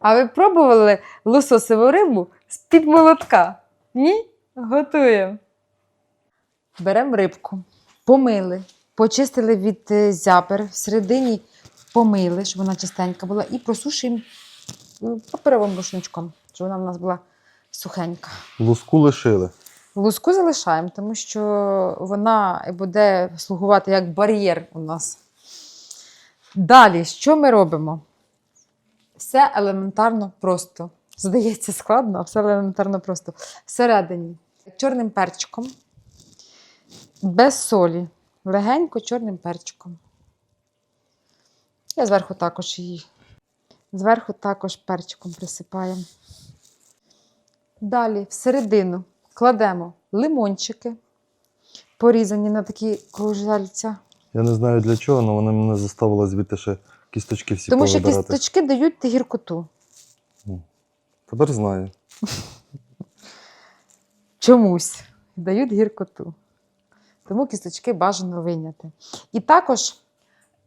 А ви пробували лососеву рибу з-під молотка? Ні? Готуємо. Беремо рибку, помили, почистили від е, зябер, всередині помили, щоб вона чистенька була, і просушуємо паперовим рушничком, щоб вона в нас була сухенька. Луску лишили. Луску залишаємо, тому що вона буде слугувати як бар'єр у нас. Далі, що ми робимо? Все елементарно просто. Здається, складно, а все елементарно просто. Всередині чорним перчиком, без солі, легенько чорним перчиком. Я зверху також її. Зверху також перчиком присипаємо. Далі всередину кладемо лимончики, порізані на такі кружальця. Я не знаю для чого, але вона мене заставила звідти ще кісточки всі Тому що повибирати. кісточки дають гіркоту. Тепер знаю. Чомусь дають гіркоту. Тому кісточки бажано вийняти. І також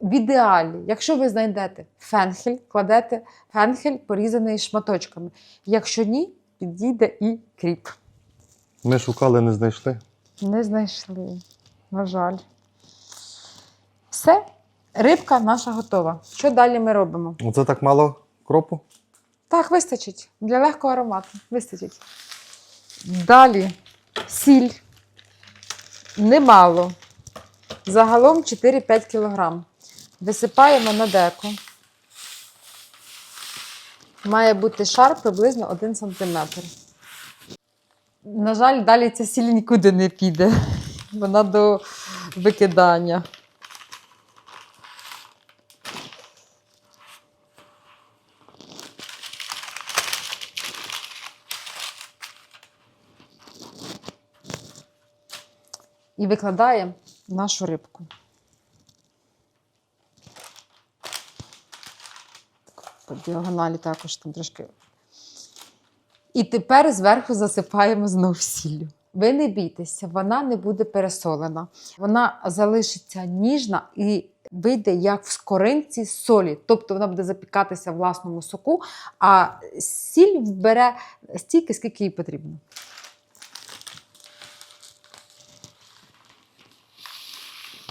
в ідеалі, якщо ви знайдете фенхель, кладете фенхель порізаний шматочками. Якщо ні, підійде і кріп. Ми шукали, не знайшли. Не знайшли. На жаль. Все, рибка наша готова. Що далі ми робимо? Оце так мало кропу. Так, вистачить. Для легкого аромату. Вистачить. Далі сіль. Немало. Загалом 4-5 кг. Висипаємо на деко. Має бути шар приблизно 1 см. На жаль, далі ця сіль нікуди не піде. Вона до викидання. І викладаємо нашу рибку. По діагоналі також там трошки. І тепер зверху засипаємо знову сіллю. Ви не бійтеся, вона не буде пересолена. Вона залишиться ніжна і вийде як в скоринці солі. Тобто вона буде запікатися в власному соку, а сіль вбере стільки, скільки їй потрібно.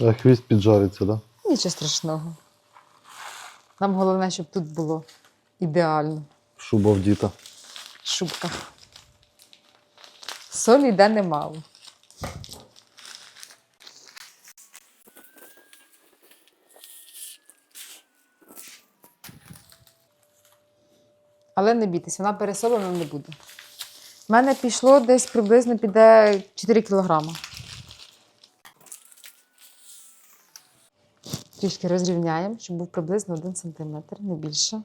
А хвіст піджариться, так? Да? Нічого страшного. Нам головне, щоб тут було ідеально. Шуба в діта. Шубка. Солі йде немало. Але не бійтесь, вона пересолена не буде. У мене пішло десь приблизно піде 4 кілограми. Трішки розрівняємо, щоб був приблизно 1 см, не більше.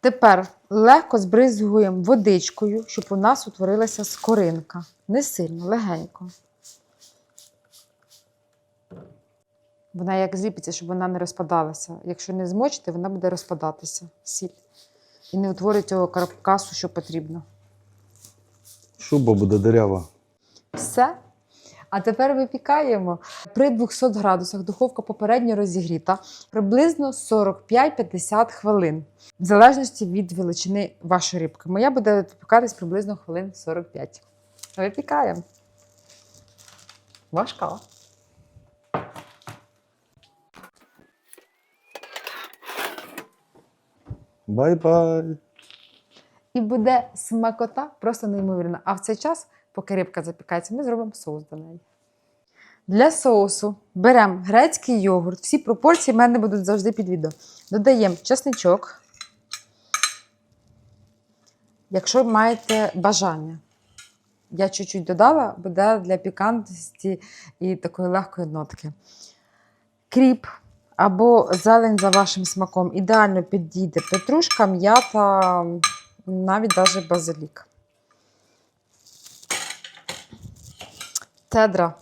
Тепер легко збризгуємо водичкою, щоб у нас утворилася скоринка. Не сильно, легенько. Вона як зліпиться, щоб вона не розпадалася. Якщо не змочите, вона буде розпадатися. Сіль. І не утворить цього каркасу, що потрібно. Шуба буде дирява. Все. А тепер випікаємо при 200 градусах. Духовка попередньо розігріта приблизно 45-50 хвилин, в залежності від величини вашої рибки. Моя буде випікатись приблизно хвилин 45. Випікаємо. Важка. Бай-бай. І буде смакота просто неймовірна. А в цей час, поки рибка запікається, ми зробимо соус до неї. Для соусу беремо грецький йогурт. Всі пропорції в мене будуть завжди під відео. Додаємо чесничок. Якщо маєте бажання. Я чуть-чуть додала, буде для пікантності і такої легкої нотки. Кріп або зелень за вашим смаком. Ідеально підійде петрушка, м'ята, навіть навіть базилік. цедра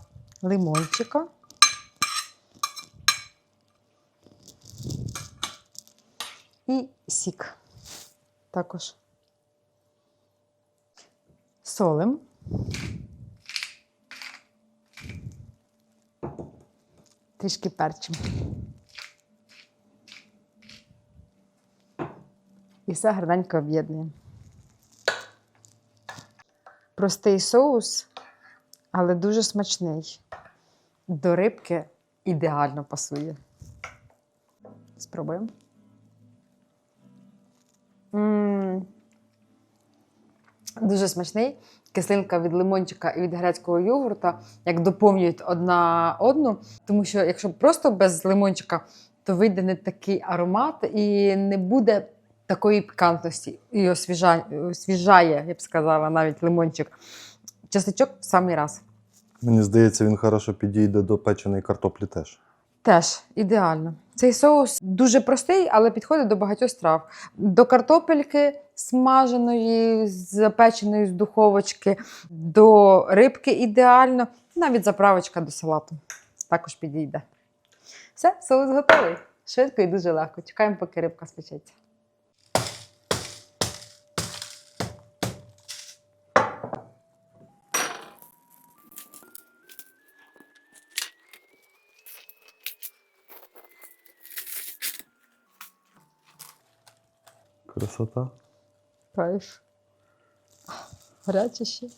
лимончика. І сік також. Солим. Трішки перчим. І все гарненько об'єднуємо. Простий соус але дуже смачний. До рибки ідеально пасує. Спробуємо. м Дуже смачний. Кислинка від лимончика і від грецького йогурта як доповнюють одна одну. Тому що якщо просто без лимончика, то вийде не такий аромат і не буде такої пікантності. І освіжає, освіжає, я б сказала, навіть лимончик. Чесничок в самий раз. Мені здається, він хорошо підійде до печеної картоплі теж. Теж ідеально. Цей соус дуже простий, але підходить до багатьох страв. До картопельки смаженої, запеченої з духовочки, до рибки ідеально, навіть заправочка до салату також підійде. Все, соус готовий. Швидко і дуже легко. Чекаємо, поки рибка спечеться. Красота. Кайф. Гаряче ще.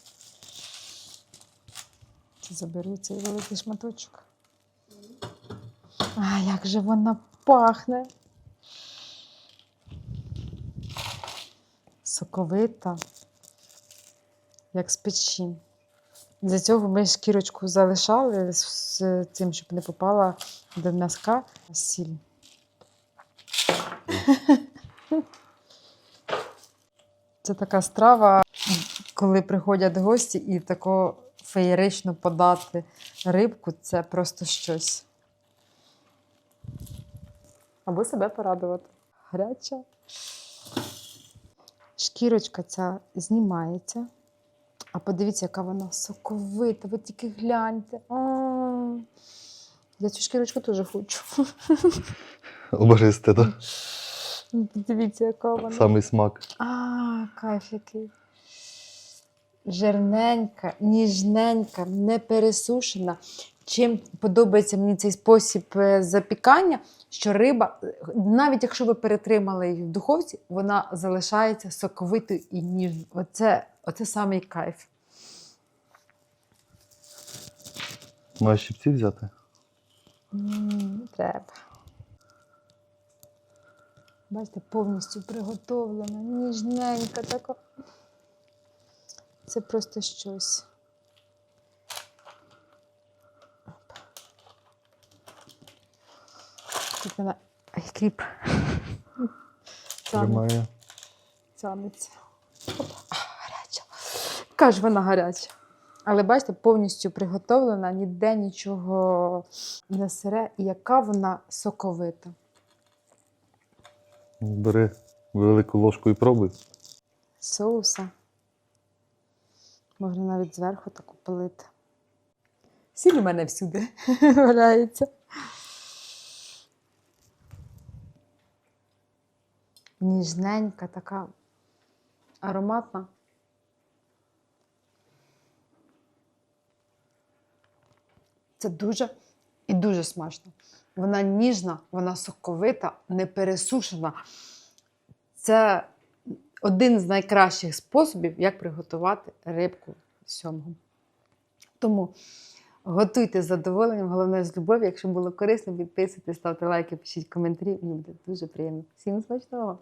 Заберу цей великий шматочок. А, як же вона пахне. Соковита, як з печі. Для цього ми шкірочку залишали з цим, щоб не попала до м'язка сіль. Це така страва, коли приходять гості і тако феєрично подати рибку, це просто щось. Або себе порадувати. Гаряча. Шкірочка ця знімається. А подивіться, яка вона соковита. Ви тільки гляньте. А, Я цю шкірочку теж хочу. Оберисти, так? Подивіться, яка вона. Самий смак. А, кайф який. Жирненька, ніжненька, не пересушена. Чим подобається мені цей спосіб е, запікання, що риба, навіть якщо ви перетримали її в духовці, вона залишається соковитою і ніжною. Оце, оце самий кайф. Маєш щипці взяти? Не треба. Бачите, повністю приготовлена, ніжненька така. Це просто щось. Тут вона. Кріп. Тримає. Тянеться. Гаряча. Яка ж вона гаряча. Але бачите, повністю приготовлена, ніде нічого не сире, і яка вона соковита. Бери велику ложку і пробуй. Соуса. Можна навіть зверху таку полити. Сіль у мене всюди валяється. Ніжненька, така ароматна. Це дуже дуже смачно. Вона ніжна, вона соковита, не пересушена. Це один з найкращих способів, як приготувати рибку сьомгу. Тому готуйте з задоволенням, головне з любов'ю. Якщо було корисно, підписуйтесь, ставте лайки, пишіть коментарі. Мені буде дуже приємно. Всім смачного!